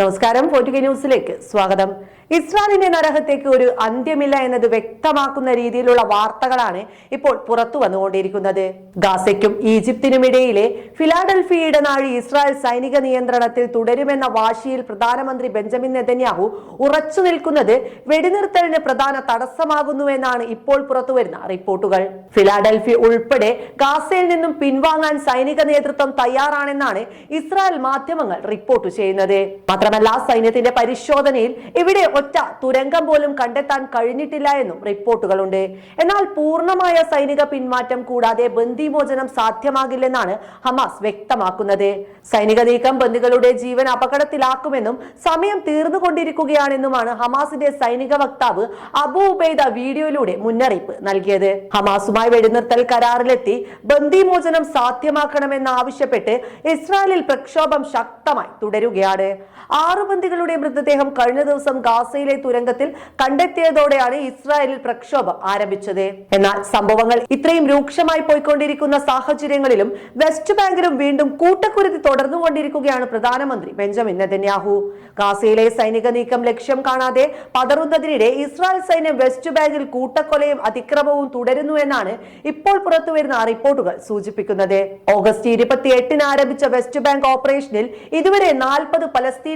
നമസ്കാരം. ഫോർട്ടിക ന്യൂസിലേക്ക് സ്വാഗതം. ഇസ്രായേലിന്റെ നരഹത്തേക്ക് ഒരു അന്ത്യമില്ല എന്നത് വ്യക്തമാക്കുന്ന രീതിയിലുള്ള വാർത്തകളാണ് ഇപ്പോൾ പുറത്തു വന്നുകൊണ്ടിരിക്കുന്നത്. ഗാസയ്ക്കും ഈജിപ്തിനും ഇടയിലെ ഫിലാഡൽഫി ഇടനാഴി ഇസ്രായേൽ സൈനിക നിയന്ത്രണത്തിൽ തുടരുമെന്ന വാശിയിൽ പ്രധാനമന്ത്രി ബെഞ്ചമിൻ നെതന്യാഹു ഉറച്ചു നിൽക്കുന്നത് വെടിനിർത്തലിന് പ്രധാന തടസ്സമാകുന്നുവെന്നാണ് ഇപ്പോൾ പുറത്തുവരുന്ന റിപ്പോർട്ടുകൾ. ഫിലാഡൽഫി ഉൾപ്പെടെ ഗാസയിൽ നിന്നും പിൻവാങ്ങാൻ സൈനിക നേതൃത്വം തയ്യാറാണെന്നാണ് ഇസ്രായേൽ മാധ്യമങ്ങൾ റിപ്പോർട്ട് ചെയ്യുന്നത്. മാത്രമല്ല സൈന്യത്തിന്റെ പരിശോധനയിൽ ഇവിടെ ഒറ്റ തുരങ്കം പോലും കണ്ടെത്താൻ കഴിഞ്ഞിട്ടില്ല എന്നും റിപ്പോർട്ടുകളുണ്ട്. എന്നാൽ പൂർണമായ സൈനിക പിന്മാറ്റം കൂടാതെ ബന്ദിമോചനം സാധ്യമാകില്ലെന്നാണ് ഹമാസ് വ്യക്തമാക്കുന്നത്. സൈനിക നീക്കം ബന്ദികളുടെ ജീവൻ അപകടത്തിലാക്കുമെന്നും സമയം തീർന്നുകൊണ്ടിരിക്കുകയാണെന്നുമാണ് ഹമാസിന്റെ സൈനിക വക്താവ് അബു ഉബൈദ വീഡിയോയിലൂടെ മുന്നറിയിപ്പ് നൽകിയത്. ഹമാസുമായി വെടിനിർത്തൽ കരാറിലെത്തി ബന്ദിമോചനം സാധ്യമാക്കണമെന്നാവശ്യപ്പെട്ട് ഇസ്രായേലിൽ പ്രക്ഷോഭം ശക്തമായി തുടരുകയാണ്. ആറു ബന്ദികളുടെ മൃതദേഹം കഴിഞ്ഞ ദിവസം ഗാസയിലെ തുരങ്കത്തിൽ കണ്ടെത്തിയതോടെയാണ് ഇസ്രായേലിൽ പ്രക്ഷോഭം ആരംഭിച്ചത്. എന്നാൽ സംഭവങ്ങൾ ഇത്രയും രൂക്ഷമായി പോയിക്കൊണ്ടിരിക്കുന്ന സാഹചര്യങ്ങളിലും വെസ്റ്റ് ബാങ്കിലും വീണ്ടും കൂട്ടക്കുരുതി തുടർന്നുകൊണ്ടിരിക്കുകയാണ് പ്രധാനമന്ത്രി ബെഞ്ചമിൻ നെതന്യാഹു. ഗാസയിലെ സൈനിക നീക്കം ലക്ഷ്യം കാണാതെ പതറുന്നതിനിടെ ഇസ്രായേൽ സൈന്യം വെസ്റ്റ് ബാങ്കിൽ കൂട്ടക്കൊലയും അതിക്രമവും തുടരുന്നു എന്നാണ് ഇപ്പോൾ പുറത്തുവരുന്ന റിപ്പോർട്ടുകൾ സൂചിപ്പിക്കുന്നത്. ഓഗസ്റ്റ് ഇരുപത്തി എട്ടിന് ആരംഭിച്ച വെസ്റ്റ് ബാങ്ക് ഓപ്പറേഷനിൽ ഇതുവരെ നാൽപ്പത്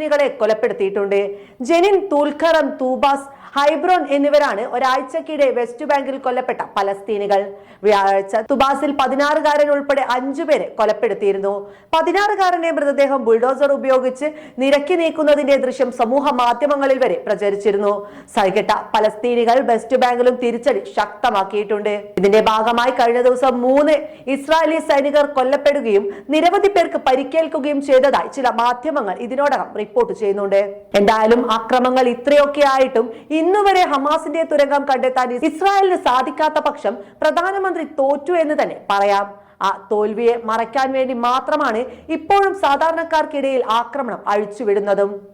പലസ്തീനികളെ കൊലപ്പെടുത്തിയിട്ടുണ്ട്. ജെനിൻ തൂൽഖറം തൂബാസ് ഹൈബ്രോൺ എന്നിവരാണ് ഒരാഴ്ചക്കിടെ വെസ്റ്റ് ബാങ്കിൽ കൊല്ലപ്പെട്ട പലസ്തീനികൾ. വ്യാഴാഴ്ച തുബാസിൽ പതിനാറുകാരൻ ഉൾപ്പെടെ അഞ്ചുപേരെ കൊലപ്പെടുത്തിയിരുന്നു. പതിനാറുകാരന്റെ മൃതദേഹം ബുൾഡോസർ ഉപയോഗിച്ച് നിരക്കി നീക്കുന്നതിന്റെ ദൃശ്യം സമൂഹ മാധ്യമങ്ങളിൽ വരെ പ്രചരിച്ചിരുന്നു. സൈകെട്ട പലസ്തീനികൾ വെസ്റ്റ് ബാങ്കിലും തിരിച്ചടി ശക്തമാക്കിയിട്ടുണ്ട്. ഇതിന്റെ ഭാഗമായി കഴിഞ്ഞ ദിവസം മൂന്ന് ഇസ്രായേലി സൈനികർ കൊല്ലപ്പെടുകയും നിരവധി പേർക്ക് പരിക്കേൽക്കുകയും ചെയ്തതായി ചില മാധ്യമങ്ങൾ ഇതിനോടകം റിപ്പോർട്ട് ചെയ്യുന്നുണ്ട്. എന്തായാലും അക്രമങ്ങൾ ഇത്രയൊക്കെ ആയിട്ടും ഇന്നുവരെ ഹമാസിന്റെ തുരങ്കം കണ്ടെത്താൻ ഇസ്രായേലിന് സാധിക്കാത്ത പക്ഷം പ്രധാനമന്ത്രി തോറ്റു എന്ന് തന്നെ പറയാം. ആ തോൽവിയെ മറയ്ക്കാൻ വേണ്ടി മാത്രമാണ് ഇപ്പോഴും സാധാരണക്കാർക്കിടയിൽ ആക്രമണം അഴിച്ചുവിടുന്നതും.